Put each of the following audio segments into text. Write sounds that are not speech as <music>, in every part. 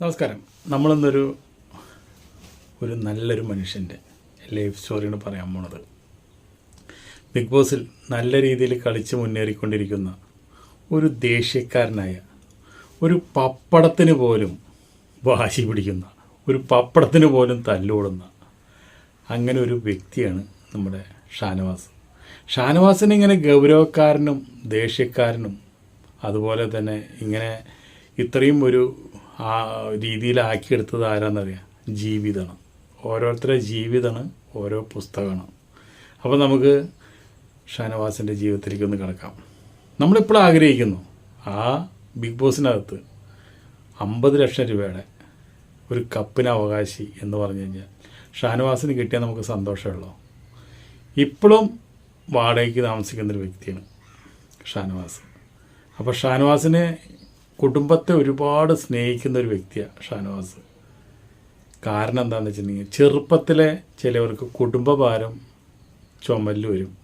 നമസ്കാരം. നമ്മളിന്നൊരു ഒരു നല്ലൊരു മനുഷ്യന്റെ ലൈഫ് സ്റ്റോറിയാണ് പറയാൻ പോണത്. ബിഗ് ബോസിൽ നല്ല രീതിയിൽ കളിച്ച് മുന്നേറിക്കൊണ്ടിരിക്കുന്ന ഒരു ദേഷ്യക്കാരനായ ഒരു പപ്പടത്തിന് പോലും വാശി പിടിക്കുന്ന ഒരു പപ്പടത്തിന് പോലും തല്ലുകൊടുന്ന അങ്ങനെ ഒരു വ്യക്തിയാണ് നമ്മുടെ ഷാനവാസ്. ഷാനവാസിനെ ഇങ്ങനെ ഗൗരവക്കാരനും ദേഷ്യക്കാരനും അതുപോലെ തന്നെ ഇങ്ങനെ ഇത്രയും ഒരു ആ രീതിയിലാക്കിയെടുത്തത് ആരാന്നറിയാം? ജീവിതമാണ്. ഓരോരുത്തരുടെ ജീവിതമാണ് ഓരോ പുസ്തകമാണ്. അപ്പോൾ നമുക്ക് ഷാനവാസിന്റെ ജീവിതത്തിലേക്ക് ഒന്ന് കിടക്കാം. നമ്മളിപ്പോൾ ആഗ്രഹിക്കുന്നു ആ ബിഗ് ബോസിനകത്ത് അമ്പത് ലക്ഷം രൂപയുടെ ഒരു കപ്പിന് അവകാശി എന്ന് പറഞ്ഞു കഴിഞ്ഞാൽ ഷാനവാസിന് കിട്ടിയാൽ നമുക്ക് സന്തോഷമുള്ളൂ? ഇപ്പോഴും വാടകയ്ക്ക് താമസിക്കുന്ന ഒരു വ്യക്തിയാണ് ഷാനവാസ്. അപ്പോൾ ഷാനവാസിനെ കുടുംബത്തെ ഒരുപാട് സ്നേഹിക്കുന്ന ഒരു വ്യക്തിയാണ് ഷാനവാസ്. കാരണം എന്താണെന്ന് വെച്ചിട്ടുണ്ടെങ്കിൽ ചെറുപ്പത്തിലെ ചിലവർക്ക് കുടുംബഭാരം ചുമൽ വരും.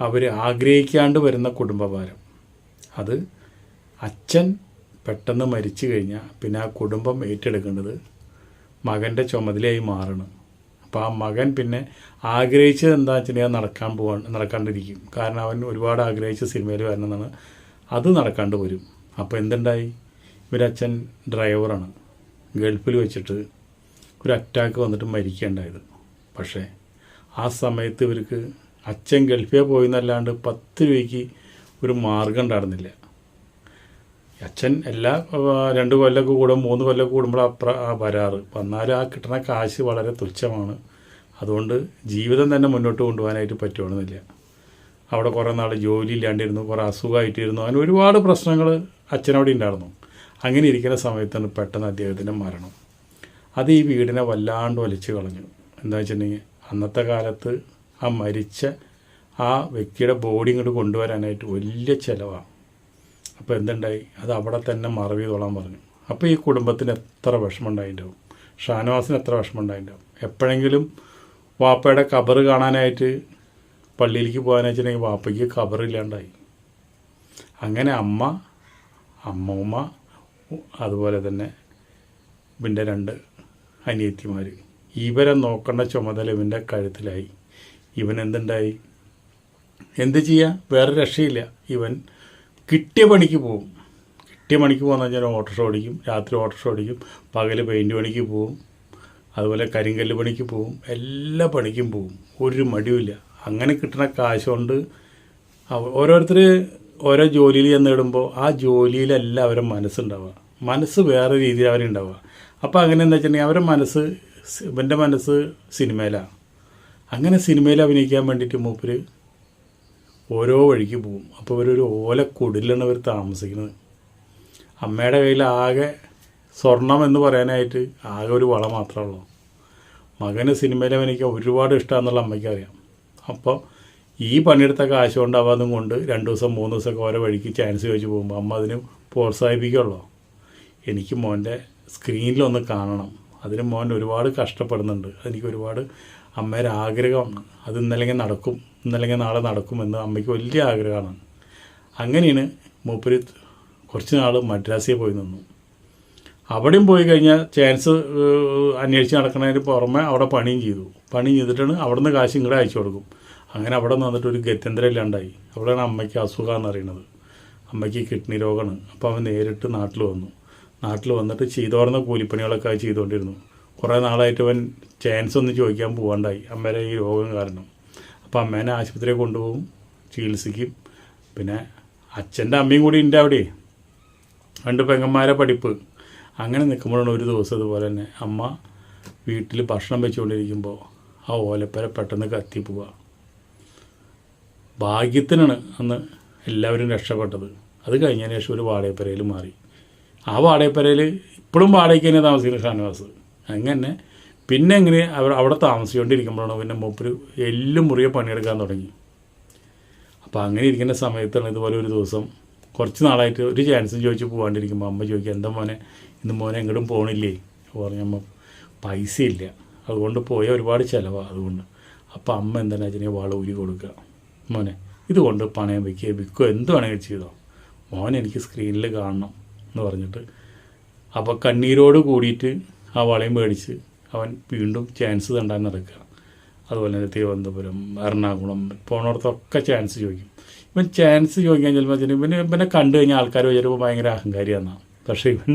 അവർ ആഗ്രഹിക്കാണ്ട് വരുന്ന കുടുംബഭാരം. അത് അച്ഛൻ പെട്ടെന്ന് മരിച്ചു കഴിഞ്ഞാൽ പിന്നെ ആ കുടുംബം ഏറ്റെടുക്കേണ്ടത് മകന്റെ ചുമതലയായി മാറണം. അപ്പോൾ ആ മകൻ പിന്നെ ആഗ്രഹിച്ചത് എന്താ വെച്ചിട്ടുണ്ടെങ്കിൽ നടക്കാൻ പോകാൻ നടക്കാണ്ടിരിക്കും. കാരണം അവൻ ഒരുപാട് ആഗ്രഹിച്ച സിനിമയിൽ വരണമെന്നാണ്. അത് നടക്കാണ്ട് വരും. അപ്പോൾ എന്തുണ്ടായി? ഇവരച്ഛൻ ഡ്രൈവറാണ്. ഗൾഫിൽ വെച്ചിട്ട് ഒരു അറ്റാക്ക് വന്നിട്ട് മരിക്കേണ്ടായത്. പക്ഷേ ആ സമയത്ത് ഇവർക്ക് അച്ഛൻ ഗൾഫിൽ പോയി എന്നല്ലാണ്ട് പത്ത് രൂപയ്ക്ക് ഒരു മാർഗം ഉണ്ടായിരുന്നില്ല. അച്ഛൻ എല്ലാ രണ്ട് കൊല്ലമൊക്കെ കൂടും മൂന്ന് കൊല്ലമൊക്കെ കൂടുമ്പോൾ അപ്ര വരാറ്. വന്നാലും ആ കിട്ടുന്ന കാശ് വളരെ തുച്ഛമാണ്. അതുകൊണ്ട് ജീവിതം തന്നെ മുന്നോട്ട് കൊണ്ടുപോകാനായിട്ട് പറ്റുകയാണെന്നില്ല അവിടെ കുറേ നാൾ ജോലി ഇല്ലാണ്ടിരുന്നു കുറേ അസുഖമായിട്ടിരുന്നു. അങ്ങനെ ഒരുപാട് പ്രശ്നങ്ങൾ അച്ഛനവിടെ ഉണ്ടായിരുന്നു. അങ്ങനെ ഇരിക്കുന്ന സമയത്താണ് പെട്ടെന്ന് അദ്ദേഹത്തിന്റെ മരണം. അത് ഈ വീടിനെ വല്ലാണ്ട് വലിച്ചു കളഞ്ഞു. എന്താ വെച്ചിട്ടുണ്ടെങ്കിൽ അന്നത്തെ കാലത്ത് ആ മരിച്ച ആ വ്യക്തിയുടെ ബോഡി ഇങ്ങോട്ട് കൊണ്ടുവരാനായിട്ട് വലിയ ചിലവാണ്. അപ്പോൾ എന്തുണ്ടായി? അത് അവിടെ തന്നെ മറവ് പറഞ്ഞു. അപ്പോൾ ഈ കുടുംബത്തിന് എത്ര വിഷമം ഉണ്ടായിട്ടുണ്ടാവും ഷാനവാസിന് എത്ര വിഷമം ഉണ്ടായിട്ടുണ്ടാവും എപ്പോഴെങ്കിലും വാപ്പയുടെ കബറ് കാണാനായിട്ട് പള്ളിയിലേക്ക് പോകാനായിട്ടുണ്ടെങ്കിൽ വാപ്പയ്ക്ക് കബറില്ലാണ്ടായി അങ്ങനെ അമ്മ അമ്മൂമ്മ അതുപോലെ തന്നെ ഇവന്റെ രണ്ട് അനിയത്തിമാർ ഇവരെ നോക്കേണ്ട ചുമതല ഇവന്റെ കഴുത്തിലായി. ഇവൻ എന്തുണ്ടായി? എന്ത് ചെയ്യുക വേറെ രക്ഷയില്ല. ഇവൻ കിട്ടിയ പണിക്ക് പോകും കിട്ടിയ പണിക്ക് പോകുന്ന വെച്ചാൽ ഓട്ടോറിക്ഷ ഓടിക്കും. രാത്രി ഓട്ടോറിക്ഷ ഓടിക്കും. പകൽ പെയിന്റ് പണിക്ക് പോവും. അതുപോലെ കരിങ്കല്ല് പണിക്ക് പോവും. എല്ലാ പണിക്കും പോവും. ഒരു മടിയുമില്ല. അങ്ങനെ കിട്ടുന്ന കാശ് കൊണ്ട് ഓരോരുത്തർ ഓരോ ജോലിയിൽ ചെന്നിടുമ്പോൾ ആ ജോലിയിലല്ല അവരെ മനസ്സുണ്ടാവുക. മനസ്സ് വേറെ രീതിയിൽ അവരുണ്ടാവുക അപ്പോൾ അങ്ങനെ എന്താ വെച്ചിട്ടുണ്ടെങ്കിൽ അവരുടെ മനസ്സ് ഇവന്റെ മനസ്സ് സിനിമയിലാണ് അങ്ങനെ സിനിമയിൽ അഭിനയിക്കാൻ വേണ്ടിയിട്ട് മൂപ്പര് ഓരോ വഴിക്ക് പോകും അപ്പോൾ ഇവരൊരു ഓലക്കുടിലാണ് ഇവർ താമസിക്കുന്നത്. അമ്മയുടെ കയ്യിൽ ആകെ സ്വർണം എന്ന് പറയാനായിട്ട് ആകെ ഒരു വള മാത്രമേ ഉള്ളൂ. മകന് സിനിമയിൽ അഭിനയിക്കാൻ ഒരുപാട് ഇഷ്ടമാണെന്നുള്ള അമ്മയ്ക്ക് അറിയാം. അപ്പോൾ ഈ പണിയെടുത്ത കാശ് കൊണ്ട് അവ അതും കൊണ്ട് രണ്ട് ദിവസം മൂന്ന് ദിവസമൊക്കെ ഓരോ വഴിക്ക് ചാൻസ് ചോദിച്ചു പോകുമ്പോൾ അമ്മ അതിന് പ്രോത്സാഹിപ്പിക്കുള്ളൂ. എനിക്ക് മോന്റെ സ്ക്രീനിലൊന്ന് കാണണം. അതിന് മോൻ ഒരുപാട് കഷ്ടപ്പെടുന്നുണ്ട്. അതെനിക്ക് ഒരുപാട് അമ്മയുടെ ആഗ്രഹമാണ്. അത് ഇന്നല്ലെങ്കിൽ നടക്കും. ഇന്നല്ലെങ്കിൽ നാളെ നടക്കുമെന്ന് അമ്മയ്ക്ക് വലിയ ആഗ്രഹമാണ്. അങ്ങനെയാണ് മൂപ്പര് കുറച്ച് നാൾ മദ്രാസിൽ പോയി നിന്നു. അവിടെയും പോയി കഴിഞ്ഞാൽ ചാൻസ് അന്വേഷിച്ച് നടക്കുന്നതിന് പുറമെ അവിടെ പണിയും ചെയ്തു. പണി ചെയ്തിട്ടാണ് അവിടെ നിന്ന് കാശ് ഇങ്ങോട്ട് അയച്ചു കൊടുക്കും. അങ്ങനെ അവിടെ നിന്നിട്ട് ഒരു ഗത്യന്തരം ഇല്ലാണ്ടായി. അവിടെയാണ് അമ്മയ്ക്ക് അസുഖമെന്ന് അറിയണത് അമ്മയ്ക്ക് കിഡ്നി രോഗമാണ്. അപ്പോൾ അവൻ നേരിട്ട് നാട്ടിൽ വന്നു. നാട്ടിൽ വന്നിട്ട് ചെയ്തോർന്ന കൂലിപ്പണികളൊക്കെ ചെയ്തുകൊണ്ടിരുന്നു. കുറേ നാളായിട്ട് അവൻ ചാൻസ് ഒന്ന് ചോദിക്കാൻ പോകാണ്ടായി അമ്മയുടെ ഈ രോഗം കാരണം. അപ്പോൾ അമ്മേനെ ആശുപത്രിയിൽ കൊണ്ടുപോകും ചികിത്സിക്കും. പിന്നെ അച്ഛന്റെ അമ്മയും കൂടി ഉണ്ട് അവിടെ. രണ്ട് പെങ്ങന്മാരെ പഠിപ്പ്. അങ്ങനെ നിൽക്കുമ്പോഴാണ് ഒരു ദിവസം ഇതുപോലെ തന്നെ അമ്മ വീട്ടിൽ ഭക്ഷണം വെച്ചുകൊണ്ടിരിക്കുമ്പോൾ ആ ഓലപ്പര പെട്ടെന്ന് കത്തി പോവുക. ഭാഗ്യത്തിനാണ് അന്ന് എല്ലാവരും രക്ഷപ്പെട്ടത്. അത് കഴിഞ്ഞതിന് ശേഷം ഒരു വാടകപ്പരയിൽ മാറി. ആ വാടകപ്പരയിൽ ഇപ്പോഴും വാടകയ്ക്ക് തന്നെ താമസിക്കുന്ന ഷാനവാസ്. അങ്ങനെ പിന്നെ എങ്ങനെ അവർ അവിടെ താമസിച്ചുകൊണ്ടിരിക്കുമ്പോഴാണ് പിന്നെ മൂപ്പര് എല്ലും മുറിയെ പണിയെടുക്കാൻ തുടങ്ങി. അപ്പോൾ അങ്ങനെ ഇരിക്കുന്ന സമയത്താണ് ഇതുപോലെ ഒരു ദിവസം കുറച്ച് നാളായിട്ട് ഒരു ചാൻസും ചോദിച്ച് പോകാണ്ടിരിക്കുമ്പോൾ അമ്മ ചോദിക്കുക എന്താ മോനെ? ഇന്ന് മോനെ എങ്ങോട്ടും പോകണില്ലേ പറഞ്ഞമ്മ പൈസ ഇല്ല അതുകൊണ്ട് പോയ ഒരുപാട് ചിലവാണ് അതുകൊണ്ട്. അപ്പോൾ അമ്മ എന്താണെന്ന് വെച്ചിട്ടുണ്ടെങ്കിൽ വള ഊരി കൊടുക്കുക മോനെ ഇതുകൊണ്ട് പണയം വയ്ക്കുക വിൽക്കുക എന്ത് വേണമെങ്കിൽ ചെയ്തോ. മോൻ എനിക്ക് സ്ക്രീനിൽ കാണണം. എന്ന് പറഞ്ഞിട്ട് അപ്പോൾ കണ്ണീരോട് കൂടിയിട്ട് ആ വളയും മേടിച്ച് അവൻ വീണ്ടും ചാൻസ് തണ്ടാൻ നടക്കുക അതുപോലെ തന്നെ തിരുവനന്തപുരം എറണാകുളം പോണോടത്തൊക്കെ ചാൻസ് ചോദിക്കും. ഇവൻ ചാൻസ് ചോദിക്കാൻ ചിലപ്പോൾ വെച്ചാൽ ഇവന് ഇവനെ കണ്ടു കഴിഞ്ഞാൽ ആൾക്കാർ വിചാരിപ്പോൾ ഭയങ്കര അഹങ്കാരിയാണെന്നാണ് പക്ഷേ ഇവൻ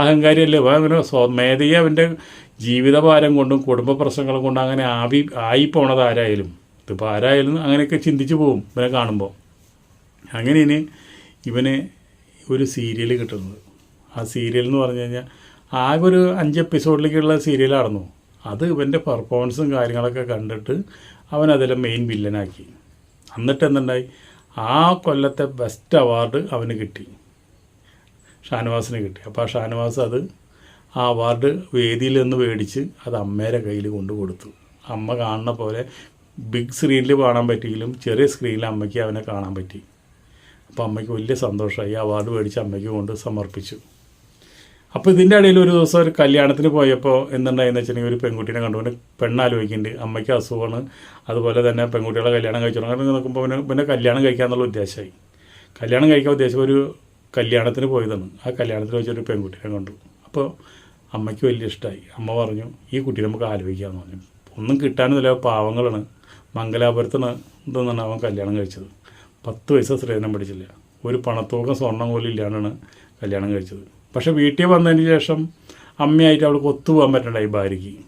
അഹങ്കാരിയല്ലേ? ഇവൻ അങ്ങനെ സ്വമേധയെ അവന്റെ ജീവിതഭാരം കൊണ്ടും കുടുംബ പ്രശ്നങ്ങൾ കൊണ്ടും അങ്ങനെ ആവി ആയി പോണത് ആരായാലും. ഇതിപ്പോൾ ആരായാലും അങ്ങനെയൊക്കെ ചിന്തിച്ച് പോകും ഇവനെ കാണുമ്പോൾ അങ്ങനെ അങ്ങനെയാണ് ഇവന് ഒരു സീരിയൽ കിട്ടുന്നത്. ആ സീരിയൽ എന്ന് പറഞ്ഞു കഴിഞ്ഞാൽ ആകെ ഒരു അഞ്ച് എപ്പിസോഡിലേക്കുള്ള സീരിയലായിരുന്നു അത് ഇവന്റെ പെർഫോമൻസും കാര്യങ്ങളൊക്കെ കണ്ടിട്ട് അവൻ അതിലെ മെയിൻ വില്ലനാക്കി എന്നിട്ട് എന്തുണ്ടായി? ആ കൊല്ലത്തെ ബെസ്റ്റ് അവാർഡ് അവന് കിട്ടി. ഷാനവാസിന് കിട്ടി. അപ്പോൾ ആ ഷാനവാസ് അത് ആ അവാർഡ് വേദിയിൽ നിന്ന് മേടിച്ച് അത് അമ്മേരെ കയ്യിൽ കൊണ്ടു കൊടുത്തു. അമ്മ കാണുന്ന പോലെ ബിഗ് സ്ക്രീനിൽ കാണാൻ പറ്റിയെങ്കിലും ചെറിയ സ്ക്രീനിൽ അമ്മയ്ക്ക് അവനെ കാണാൻ പറ്റി. അപ്പോൾ അമ്മയ്ക്ക് വലിയ സന്തോഷമായി. അവാർഡ് മേടിച്ച് അമ്മയ്ക്ക് കൊണ്ട് സമർപ്പിച്ചു. അപ്പോൾ ഇതിന്റെ ഇടയിൽ ഒരു ദിവസം ഒരു കല്യാണത്തിന് പോയപ്പോൾ എന്തുണ്ടായെന്ന് വെച്ചിട്ടുണ്ടെങ്കിൽ ഒരു പെൺകുട്ടീനെ കണ്ടുകൊണ്ട് പെണ്ണാലോചിക്കുന്നുണ്ട്. അമ്മയ്ക്ക് അസുഖമാണ്. അതുപോലെ തന്നെ പെൺകുട്ടികളെ കല്യാണം കഴിച്ചു അങ്ങനെ നോക്കുമ്പോൾ പിന്നെ പിന്നെ കല്യാണം കഴിക്കാന്നുള്ള ഉദ്ദേശമായി. കല്യാണം കഴിക്കാൻ ഉദ്ദേശം ഒരു കല്യാണത്തിന് പോയതാണ്. ആ കല്യാണത്തിന് വെച്ചൊരു പെൺകുട്ടീനെ കണ്ടു. അപ്പോൾ അമ്മയ്ക്ക് വലിയ ഇഷ്ടമായി അമ്മ പറഞ്ഞു ഈ കുട്ടീനെ നമുക്ക് ആലോചിക്കാമെന്ന് പറഞ്ഞു. ഒന്നും കിട്ടാനൊന്നുമില്ല പാവങ്ങളാണ്. മംഗലാപുരത്തിന് ഇതെന്നാണ് അവൻ കല്യാണം കഴിച്ചത്. പത്ത് പൈസ സ്ത്രീധനം പഠിച്ചില്ല ഒരു പണത്തൂക്കം സ്വർണം പോലും ഇല്ലാണ്ടാണ് കല്യാണം കഴിച്ചത്. പക്ഷേ വീട്ടിൽ വന്നതിന് ശേഷം അമ്മയായിട്ട് അവൾക്ക് ഒത്തുപോകാൻ പറ്റണ്ടായി ഭാര്യയ്ക്ക്.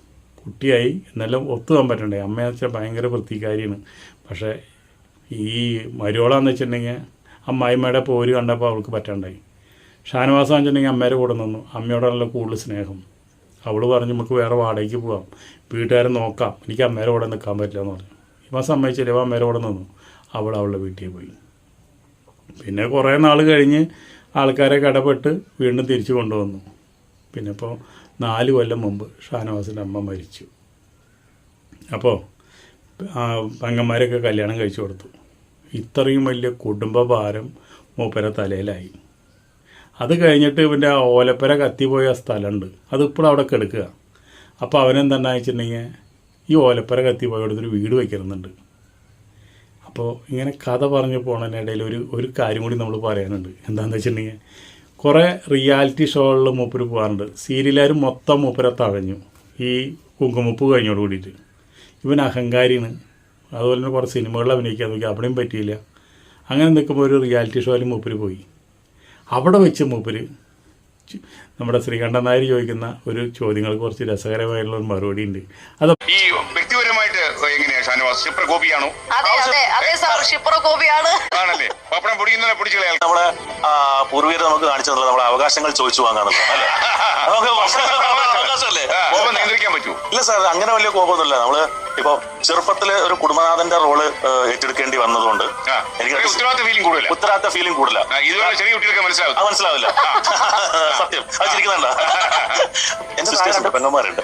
കുട്ടിയായി എന്നാലും ഒത്തുപോകാൻ പറ്റണ്ടായി അമ്മയെന്ന് വെച്ചാൽ ഭയങ്കര വൃത്തിക്കാരിയാണ്. പക്ഷേ ഈ മരുവളാന്ന് വെച്ചിട്ടുണ്ടെങ്കിൽ അമ്മായിമ്മയുടെ പോര് കണ്ടപ്പോൾ അവൾക്ക് പറ്റണ്ടായി. ഷാനവാസം വെച്ചിട്ടുണ്ടെങ്കിൽ അമ്മേരെ കൂടെ നിന്നു. അമ്മയോടുള്ള കൂടുതൽ സ്നേഹം. അവൾ പറഞ്ഞു നമുക്ക് വേറെ വാടകയ്ക്ക് പോകാം. വീട്ടുകാരെ നോക്കാം. എനിക്ക് അമ്മേരെ കൂടെ നിൽക്കാൻ പറ്റില്ല എന്ന് പറഞ്ഞു. ഇവ സമ്മതിച്ചില്ല. ഇവ അമ്മേരെ കൂടെ നിന്നു. അവൾ അവളുടെ വീട്ടിൽ പോയി. പിന്നെ കുറേ നാൾ കഴിഞ്ഞ് ആൾക്കാരെ കടപ്പെട്ട് വീണ്ടും തിരിച്ചു കൊണ്ടുവന്നു. പിന്നെ ഇപ്പോൾ നാല് കൊല്ലം മുമ്പ് ഷാനവാസിന്റെ അമ്മ മരിച്ചു. അപ്പോൾ പെങ്ങന്മാരൊക്കെ കല്യാണം കഴിച്ചു കൊടുത്തു. ഇത്രയും വലിയ കുടുംബ ഭാരം മൂപ്പര തലയിലായി. അത് കഴിഞ്ഞിട്ട് ഇവന്റെ ഓലപ്പര കത്തിപ്പോയ സ്ഥലമുണ്ട്. അതിപ്പോഴും അവിടെ കിടക്കുക. അപ്പോൾ അവനെന്താണ് വെച്ചിട്ടുണ്ടെങ്കിൽ ഈ ഓലപ്പര ഒരു വീട് വയ്ക്കുന്നുണ്ട് അപ്പോൾ ഇങ്ങനെ കഥ പറഞ്ഞു പോണതിനിടയിൽ ഒരു ഒരു കാര്യം കൂടി നമ്മൾ പറയാനുണ്ട്. എന്താണെന്ന് വെച്ചിട്ടുണ്ടെങ്കിൽ കുറേ റിയാലിറ്റി ഷോകളിൽ മൂപ്പര് പോകാറുണ്ട് സീരിയലുകാർ മൊത്തം മൂപ്പരെ തഴഞ്ഞു. ഈ കുങ്കുമുപ്പ് കഴിഞ്ഞോട് കൂടിയിട്ട്. ഇവൻ അഹങ്കാരിയാണ്. അതുപോലെ തന്നെ കുറേ സിനിമകളിൽ അഭിനയിക്കാൻ നോക്കി. അവിടെയും പറ്റിയില്ല. അങ്ങനെ നിൽക്കുമ്പോൾ ഒരു റിയാലിറ്റി ഷോയിൽ മൂപ്പര് പോയി. അവിടെ വെച്ച് മൂപ്പര് നമ്മുടെ ശ്രീകണ്ഠൻ നായർ ചോദിക്കുന്ന ഒരു ചോദ്യങ്ങൾ കുറച്ച് രസകരമായിട്ടുള്ള ഒരു മറുപടി ഉണ്ട്. അത് ഈ വ്യക്തിപരമായിട്ട് എങ്ങനെയാ ഗോപിയാണോ? അതെ അതെ അതെ സാർ ഷിപ്ര കോപിയാണ് ആണല്ലേ? പപ്പടം പൊടിക്കുന്നതിനെ പിടിച്ചു കളയാൽ നമ്മൾ പൂർവീകർ നമുക്ക് കാണിച്ചു തന്നത് നമ്മളെ അവകാശങ്ങൾ ചോദിച്ചു വാങ്ങാന്നുള്ളത് അല്ലേ? <laughs> നമുക്ക് അവകാശമല്ലേ? കോപം നിയന്ത്രിക്കാൻ പറ്റൂ ഇല്ല സാർ അങ്ങനെ വലിയ കോപമൊന്നുമില്ല. നമ്മൾ ഇപ്പൊ ചെറുപ്പത്തിൽ ഒരു കുടുംബനാഥന്റെ റോൾ ഏറ്റെടുക്കേണ്ടി വന്നതുകൊണ്ട് എനിക്ക് ഉത്തരവാദിത്ത ഫീലിംഗ് കൂടുതല. ഉത്തരവാദിത്ത ഫീലിംഗ് കൂടുതല. ഇതുപോലെ ചെറിയ കുട്ടികൾക്ക് മനസ്സിലാവും മനസ്സിലാവില്ല. <laughs> സത്യം. അത് ചിരിക്കുന്നുണ്ടോ? <laughs> എന്റെ സിസ്റ്റേഴ്സ് പെങ്ങന്മാരുണ്ട്.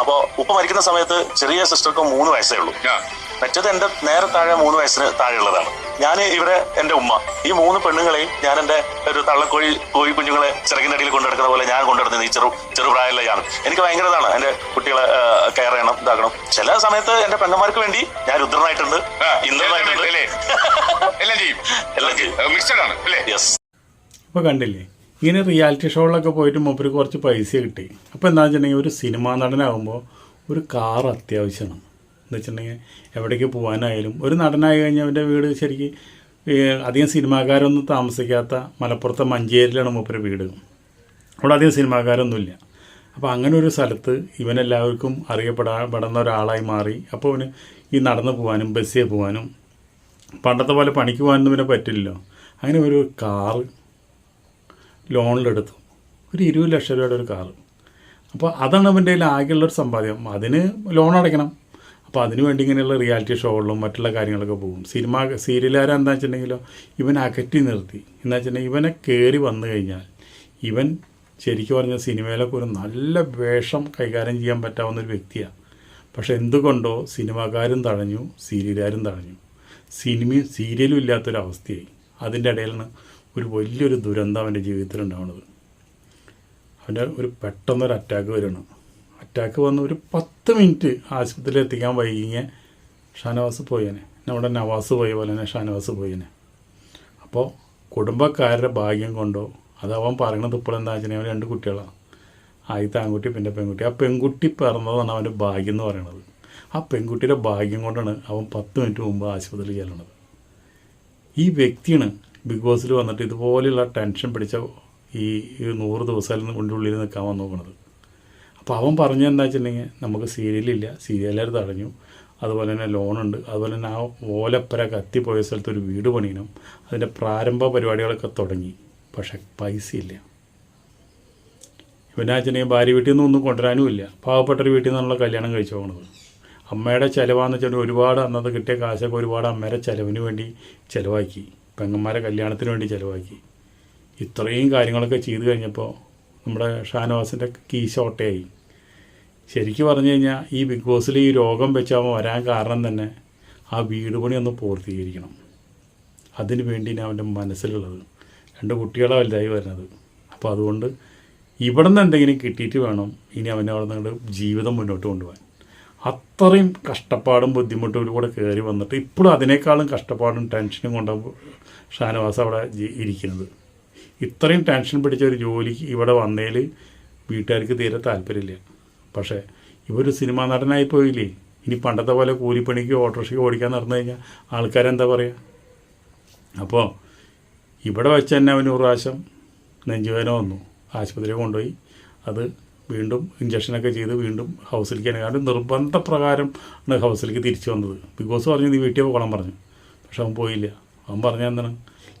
അപ്പോ ഉപ്പ മരിക്കുന്ന സമയത്ത് ചെറിയ സിസ്റ്റർക്ക് മൂന്ന് വയസ്സേ ഉള്ളൂ. മറ്റത് എന്റെ നേരെ താഴെ മൂന്ന് വയസ്സിന് താഴെയുള്ളതാണ്. ഞാൻ ഇവിടെ എന്റെ ഉമ്മ. ഈ മൂന്ന് പെണ്ണുങ്ങളെയും ഞാൻ എന്റെ ഒരു തള്ളക്കോഴി കോഴി കുഞ്ഞുങ്ങളെ ചിറകിന്റെ അടിയിൽ കൊണ്ടെടുക്കുന്ന പോലെ ഞാൻ കൊണ്ടെടുക്കുന്നത് ഈ ചെറു ചെറുപ്രായമുള്ള ഞാൻ എനിക്ക് ഭയങ്കര ഇതാണ് എന്റെ കുട്ടികളെ കെയർ ചെയ്യണം ഇതാക്കണം. ചില സമയത്ത് എന്റെ പെങ്ങന്മാർക്ക് വേണ്ടി ഞാൻ രുദ്രനായിട്ടുണ്ട് ആ, ഇന്ദ്രനായിട്ടുണ്ട്. അല്ലേ എല്ലാം ചെയ്യും. എല്ലാം ചെയ്യും. മിക്സഡ് ആണ് അല്ലേ? യെസ് ഇപ്പോൾ കണ്ടില്ലേ? ഇങ്ങനെ റിയാലിറ്റി ഷോകളിലൊക്കെ പോയിട്ട് മൂപ്പര് കുറച്ച് പൈസ കിട്ടി. അപ്പോൾ എന്താ വെച്ചിട്ടുണ്ടെങ്കിൽ ഒരു സിനിമാ നടനാകുമ്പോൾ ഒരു കാർ അത്യാവശ്യമാണ്. എന്ന് വെച്ചിട്ടുണ്ടെങ്കിൽ എവിടേക്ക് പോകാനായാലും ഒരു നടനായി കഴിഞ്ഞാൽ അവന്റെ വീട് ശരിക്കും അധികം സിനിമാക്കാരൊന്നും താമസിക്കാത്ത മലപ്പുറത്തെ മഞ്ചേരിയിലാണ് മൂപ്പര് വീട്. അവിടെ അധികം സിനിമാക്കാരൊന്നുമില്ല അപ്പോൾ അങ്ങനെ ഒരു സ്ഥലത്ത് ഇവനെല്ലാവർക്കും അറിയപ്പെടപ്പെടുന്ന ഒരാളായി മാറി. അപ്പോൾ അവന് ഈ നടന്നു പോകാനും ബസ്സിൽ പോകാനും പണ്ടത്തെ പോലെ പണിക്ക് പോകാനൊന്നും പിന്നെ പറ്റില്ലല്ലോ. അങ്ങനെ ഒരു കാറ് ലോണിലെടുത്തു. ഒരു ഇരുപത് ലക്ഷം രൂപയുടെ ഒരു കാറ്. അപ്പോൾ അതാണ് അവന്റെ കയ്യിൽ ആകെയുള്ളൊരു സമ്പാദ്യം. അതിന് ലോൺ അടയ്ക്കണം. അപ്പോൾ അതിനു വേണ്ടി ഇങ്ങനെയുള്ള റിയാലിറ്റി ഷോകളിലും മറ്റുള്ള കാര്യങ്ങളൊക്കെ പോകും. സിനിമ സീരിയലുകാരെന്താ വെച്ചിട്ടുണ്ടെങ്കിലോ ഇവൻ അകറ്റി നിർത്തി. എന്താ വെച്ചിട്ടുണ്ടെങ്കിൽ ഇവനെ കയറി വന്നു കഴിഞ്ഞാൽ ഇവൻ ശരിക്കും പറഞ്ഞ സിനിമയിലൊക്കെ ഒരു നല്ല വേഷം കൈകാര്യം ചെയ്യാൻ പറ്റാവുന്ന ഒരു വ്യക്തിയാണ്. പക്ഷെ എന്തുകൊണ്ടോ സിനിമാക്കാരും തഴഞ്ഞു സീരിയലുകാരും തഴഞ്ഞു. സിനിമയും സീരിയലും ഇല്ലാത്തൊരവസ്ഥയായി. അതിന്റെ ഇടയിലാണ് ഒരു വലിയൊരു ദുരന്തം അവന്റെ ജീവിതത്തിൽ ഉണ്ടാവുന്നത് അവന്റെ ഒരു പെട്ടെന്നൊരു അറ്റാക്ക് വരണം. അറ്റാക്ക് വന്ന് ഒരു പത്ത് മിനിറ്റ് ആശുപത്രിയിൽ എത്തിക്കാൻ വൈകിയ ഷാനവാസ് പോയേനെ. നമ്മുടെ നവാസ് പോയ പോലെ തന്നെ ഷാനവാസ് പോയേനെ. അപ്പോൾ കുടുംബക്കാരുടെ ഭാഗ്യം കൊണ്ടോ അത് അവൻ ഇപ്പോൾ എന്താ വെച്ചിട്ടുണ്ടെങ്കിൽ രണ്ട് കുട്ടികളാണ് ആദ്യത്തെ ആൺകുട്ടി പിന്നെ പെൺകുട്ടി. ആ പെൺകുട്ടി പിറന്നതാണ് അവന്റെ ഭാഗ്യം എന്ന് പറയണത്. ആ പെൺകുട്ടിയുടെ ഭാഗ്യം കൊണ്ടാണ് അവൻ പത്ത് മിനിറ്റ് മുമ്പ് ആശുപത്രിയിൽ ചെല്ലണത്. ഈ വ്യക്തിയാണ് ബിഗ് ബോസിൽ വന്നിട്ട് ഇതുപോലെയുള്ള ടെൻഷൻ പിടിച്ച ഈ നൂറ് ദിവസം കൊണ്ട് ഉള്ളിൽ നിൽക്കാൻ നോക്കുന്നത് അപ്പോൾ അവൻ പറഞ്ഞു എന്താ വെച്ചിട്ടുണ്ടെങ്കിൽ നമുക്ക് സീരിയലില്ല സീരിയലുകാർ തടഞ്ഞു. അതുപോലെ തന്നെ ലോണുണ്ട് അതുപോലെ തന്നെ ആ ഓലപ്പര കത്തിപ്പോയ സ്ഥലത്ത് ഒരു വീട് പണിയണം. അതിന്റെ പ്രാരംഭ പരിപാടികളൊക്കെ തുടങ്ങി. പക്ഷേ പൈസ ഇല്ല. ഇവനാച്ചനെയും ഭാര്യ വീട്ടിൽ നിന്ന് ഒന്നും കൊണ്ടുവരാനും ഇല്ല. പാവപ്പെട്ടൊരു വീട്ടിൽ നിന്നുള്ള കല്യാണം കഴിച്ചു പോകണത് അമ്മയുടെ ചിലവാന്ന് വെച്ചിട്ടുണ്ടെങ്കിൽ ഒരുപാട് അന്നത്തെ കിട്ടിയ കാശൊക്കെ ഒരുപാട് അമ്മയുടെ ചിലവിന് വേണ്ടി ചിലവാക്കി. പെങ്ങന്മാരെ കല്യാണത്തിന് വേണ്ടി ചിലവാക്കി. ഇത്രയും കാര്യങ്ങളൊക്കെ ചെയ്തു കഴിഞ്ഞപ്പോൾ നമ്മുടെ ഷാനവാസിന്റെ കീശോട്ടയായി ശരിക്കും പറഞ്ഞു കഴിഞ്ഞാൽ ഈ ബിഗ് ബോസിൽ ഈ രോഗം വെച്ചാൽ വരാൻ കാരണം തന്നെ ആ വീട് പണി ഒന്ന് പൂർത്തീകരിക്കണം. അതിന് വേണ്ടിയാണ് അവന്റെ മനസ്സിലുള്ളത്. രണ്ട് കുട്ടികളെ വലുതായി വരുന്നത്. അപ്പോൾ അതുകൊണ്ട് ഇവിടെ നിന്ന് എന്തെങ്കിലും കിട്ടിയിട്ട് വേണം. ഇനി അവനെ അവിടെ നിന്ന് ജീവിതം മുന്നോട്ട് കൊണ്ടുപോകാൻ. അത്രയും കഷ്ടപ്പാടും ബുദ്ധിമുട്ടും കൂടെ കയറി വന്നിട്ട് ഇപ്പോഴും അതിനേക്കാളും കഷ്ടപ്പാടും ടെൻഷനും കൊണ്ടാണ് ഷാനവാസ് അവിടെ ഇരിക്കുന്നത്. ഇത്രയും ടെൻഷൻ പിടിച്ച ഒരു ജോലിക്ക് ഇവിടെ വന്നതിൽ വീട്ടുകാർക്ക് തീരെ താല്പര്യമില്ല. പക്ഷേ ഇവർ സിനിമാ നടനായി പോയില്ലേ? ഇനി പണ്ടത്തെ പോലെ കൂലിപ്പണിക്ക് ഓട്ടോറിക്ഷയ്ക്ക് ഓടിക്കാൻ നടന്നു കഴിഞ്ഞാൽ ആൾക്കാരെന്താ പറയുക അപ്പോൾ ഇവിടെ വെച്ച് തന്നെ അവന് ഒരു പ്രാവശ്യം നെഞ്ചുവേദന വന്നു. ആശുപത്രിയിൽ കൊണ്ടുപോയി. അത് വീണ്ടും ഇഞ്ചക്ഷനൊക്കെ ചെയ്ത് വീണ്ടും ഹൗസിലേക്ക് തന്നെ കാരണം നിർബന്ധപ്രകാരം ആണ് ഹൗസിലേക്ക് തിരിച്ചു വന്നത്. ബിഗ് ബോസ് പറഞ്ഞു നീ വീട്ടിൽ പോകണം പറഞ്ഞു. പക്ഷെ അവൻ പോയില്ല. അവൻ പറഞ്ഞാൽ എന്താണ്?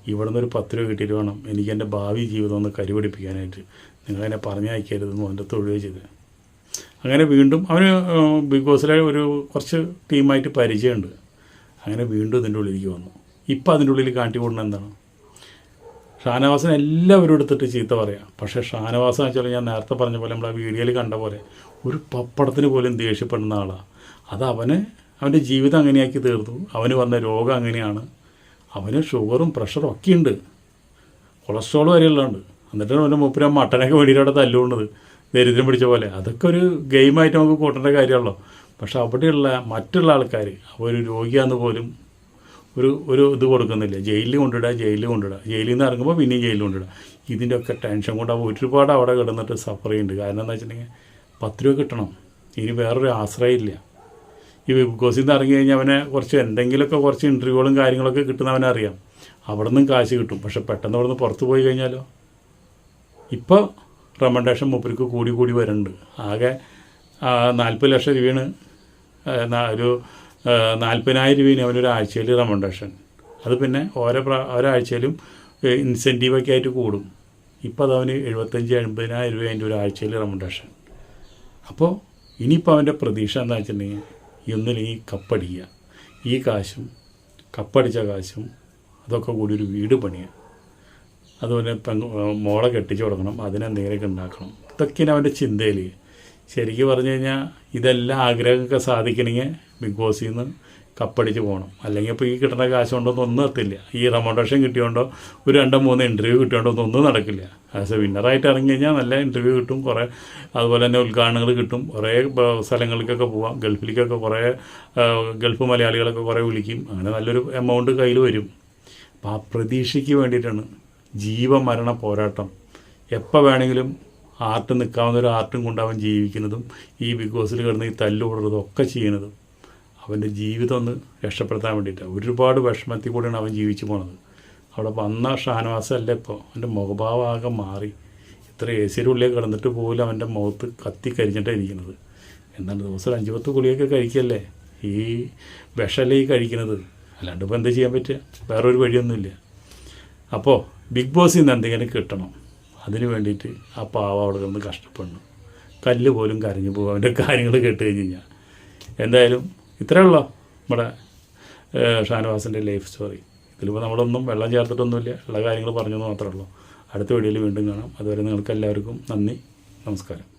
ഇവിടെ നിന്നൊരു പത്ത് രൂപ കിട്ടിയിട്ട് വേണം. എനിക്ക് എന്റെ ഭാവി ജീവിതം ഒന്ന് കരുപിടിപ്പിക്കാനായിട്ട്. നിങ്ങളെന്നെ പറഞ്ഞയക്കരുതെന്ന് അവന്റെ തൊഴിൽ ചെയ്ത്. അങ്ങനെ വീണ്ടും അവന് ബിഗ് ബോസിലെ ഒരു കുറച്ച് ടീമായിട്ട് പരിചയമുണ്ട്. അങ്ങനെ വീണ്ടും ഇതിന്റെ ഉള്ളിലേക്ക് വന്നു. ഇപ്പം അതിന്റെ ഉള്ളിൽ കാട്ടി കൂടുന്നത് എന്താണ്? ഷാനവാസിനെ എല്ലാവരും എടുത്തിട്ട് ചീത്ത പറയാം. പക്ഷേ ഷാനവാസൻ വെച്ചാൽ ഞാൻ നേരത്തെ പറഞ്ഞ പോലെ നമ്മൾ ആ വീഡിയോയിൽ കണ്ട പോലെ ഒരു പപ്പടത്തിന് പോലും ദേഷ്യപ്പെടുന്ന ആളാണ് അത് അവന് അവന്റെ ജീവിതം അങ്ങനെയാക്കി തീർത്തു അവന് വന്ന രോഗം അങ്ങനെയാണ്. അവന് ഷുഗറും പ്രഷറും ഒക്കെ ഉണ്ട്. കൊളസ്ട്രോൾ വരെയുള്ളതുണ്ട് എന്നിട്ടാണ് അവന്റെ മൂപ്പര മട്ടനൊക്കെ വേണ്ടിയിട്ടവിടെ തല്ലുകൊണ്ടത്. ദരിദ്രം പിടിച്ച പോലെ. അതൊക്കെ ഒരു ഗെയിമായിട്ട് നമുക്ക് കൂട്ടേണ്ട കാര്യമുള്ളൂ പക്ഷെ അവിടെയുള്ള മറ്റുള്ള ആൾക്കാർ അവർ രോഗിയാന്ന് പോലും ഒരു ഒരു ഇത് കൊടുക്കുന്നില്ല. ജയിലിൽ കൊണ്ടിടുക ജയിലിൽ കൊണ്ടിടുക ജയിലിൽ നിന്ന് ഇറങ്ങുമ്പോൾ പിന്നെയും ജയിലിൽ കൊണ്ടിടുക ഇതിന്റെയൊക്കെ ടെൻഷൻ കൊണ്ട് ഒരുപാട് അവിടെ കിടന്നിട്ട് സഫർ ചെയ്യുന്നുണ്ട്. കാരണം എന്താ വെച്ചിട്ടുണ്ടെങ്കിൽ പത്ത് രൂപ കിട്ടണം. ഇനി വേറൊരു ആശ്രയമില്ല ഈ ബിഗ് ബോസിൽ നിന്ന് ഇറങ്ങി കഴിഞ്ഞാൽ അവനെ കുറച്ച് എന്തെങ്കിലുമൊക്കെ കുറച്ച് ഇന്റർവ്യൂകളും കാര്യങ്ങളൊക്കെ കിട്ടുന്നവനെ അറിയാം. അവിടെ നിന്നും കാശ് കിട്ടും. പക്ഷെ പെട്ടെന്ന് അവിടെ നിന്ന് പുറത്ത് പോയി കഴിഞ്ഞാലോ? ഇപ്പോൾ റെക്കമെൻഡേഷൻ മൂപ്പർക്ക് കൂടി കൂടി വരുന്നുണ്ട്. ആകെ നാൽപ്പത് ലക്ഷം രൂപയാണ് ഒരു നാൽപ്പതിനായിരം രൂപയാണ് അവനൊരു ആഴ്ചയിൽ റെക്കമെൻഡേഷൻ അത് പിന്നെ ഓരോ പ്രാ ഒരാഴ്ചയിലും ഇൻസെന്റീവൊക്കെ ആയിട്ട് കൂടും. ഇപ്പോൾ അത് അവന് എഴുപത്തഞ്ച് എൺപതിനായിരം രൂപ അതിന്റെ ഒരു ആഴ്ചയിൽ റെക്കമെൻഡേഷൻ അപ്പോൾ ഇനിയിപ്പോൾ അവന്റെ പ്രതീക്ഷ എന്താ വെച്ചിട്ടുണ്ടെങ്കിൽ ഈ ഒന്നില്ലെങ്കിൽ കപ്പടിക്കുക. ഈ കാശും കപ്പടിച്ച കാശും അതൊക്കെ കൂടി ഒരു വീട് പണിയുക. അതുപോലെ പെങ്ങ മോളെ കെട്ടിച്ചു കൊടുക്കണം അതിനെന്തെങ്കിലുമൊക്കെ ഉണ്ടാക്കണം. ഇതൊക്കെയാണ് അവന്റെ ചിന്തയിൽ ശരിക്കും പറഞ്ഞു കഴിഞ്ഞാൽ ഇതെല്ലാം ആഗ്രഹമൊക്കെ സാധിക്കണമെങ്കിൽ ബിഗ് ബോസിൽ നിന്ന് കപ്പടിച്ച് പോകണം അല്ലെങ്കിൽ ഇപ്പോൾ ഈ കിട്ടുന്ന കാശ് കൊണ്ടൊന്നും ഒന്നും എത്തില്ല ഈ റെമോണ്ടേഷൻ കിട്ടിയോണ്ടോ ഒരു രണ്ടോ മൂന്ന് ഇന്റർവ്യൂ കിട്ടിയോണ്ടോ ഒന്നും നടക്കില്ല. ആസ് എ വിന്നറായിട്ട് ഇറങ്ങി കഴിഞ്ഞാൽ നല്ല ഇന്റർവ്യൂ കിട്ടും കുറേ അതുപോലെ തന്നെ ഉദ്ഘാടനങ്ങൾ കിട്ടും. കുറേ സ്ഥലങ്ങളിലേക്കൊക്കെ പോവാം. ഗൾഫിലേക്കൊക്കെ കുറേ ഗൾഫ് മലയാളികളൊക്കെ കുറേ വിളിക്കും. അങ്ങനെ നല്ലൊരു എമൗണ്ട് കയ്യിൽ വരും. അപ്പോൾ ആ പ്രതീക്ഷയ്ക്ക് വേണ്ടിയിട്ടാണ് ജീവമരണ പോരാട്ടം. എപ്പോൾ വേണമെങ്കിലും ആർട്ട് നിൽക്കാവുന്ന ഒരു ആർട്ടും കൊണ്ട് അവൻ ജീവിക്കുന്നതും ഈ ബിഗ് ബോസിൽ കിടന്ന് ഈ തല്ലുകൂടുന്നതും ഒക്കെ ചെയ്യുന്നതും അവന്റെ ജീവിതം ഒന്ന് രക്ഷപ്പെടുത്താൻ വേണ്ടിയിട്ടാണ് ഒരുപാട് വിഷമത്തിൽ കൂടെയാണ് അവൻ ജീവിച്ചു പോണത്. അവിടെ വന്ന ഷാനവാസല്ല ഇപ്പോൾ അവന്റെ മുഖഭാവമാകെ മാറി. ഇത്ര എ സിയുടെ ഉള്ളിൽ കിടന്നിട്ട് പോലും അവന്റെ മുഖത്ത് കത്തി കരിഞ്ഞിട്ടാണ് ഇരിക്കുന്നത്. എന്താണ് ദിവസം അഞ്ചു പത്ത് ഗുളിയൊക്കെ കഴിക്കല്ലേ? ഈ വിഷമല്ലേ ഈ കഴിക്കുന്നത്. അല്ലാണ്ട് ഇപ്പോൾ എന്താ ചെയ്യാൻ പറ്റുക? വേറൊരു വഴിയൊന്നുമില്ല. അപ്പോൾ ബിഗ് ബോസിൽ നിന്ന് എന്തെങ്കിലും കിട്ടണം. അതിന് വേണ്ടിയിട്ട് ആ പാവ അവിടെ കിടന്ന് കഷ്ടപ്പെടുന്നു. കല്ല് പോലും കരഞ്ഞു പോകും. അവന്റെ കാര്യങ്ങൾ കേട്ട് കഴിഞ്ഞ് കഴിഞ്ഞാൽ എന്തായാലും ഇത്രയേ ഉള്ളൂ നമ്മുടെ ഷാനവാസിന്റെ ലൈഫ് സ്റ്റോറി ഇതിലിപ്പോൾ നമ്മളൊന്നും വെള്ളം ചേർത്തിട്ടൊന്നുമില്ല. ഉള്ള കാര്യങ്ങൾ പറഞ്ഞെന്ന് മാത്രമേ ഉള്ളൂ. അടുത്ത വീഡിയോയിൽ വീണ്ടും കാണാം. അതുവരെ നിങ്ങൾക്ക് എല്ലാവർക്കും നന്ദി. നമസ്കാരം.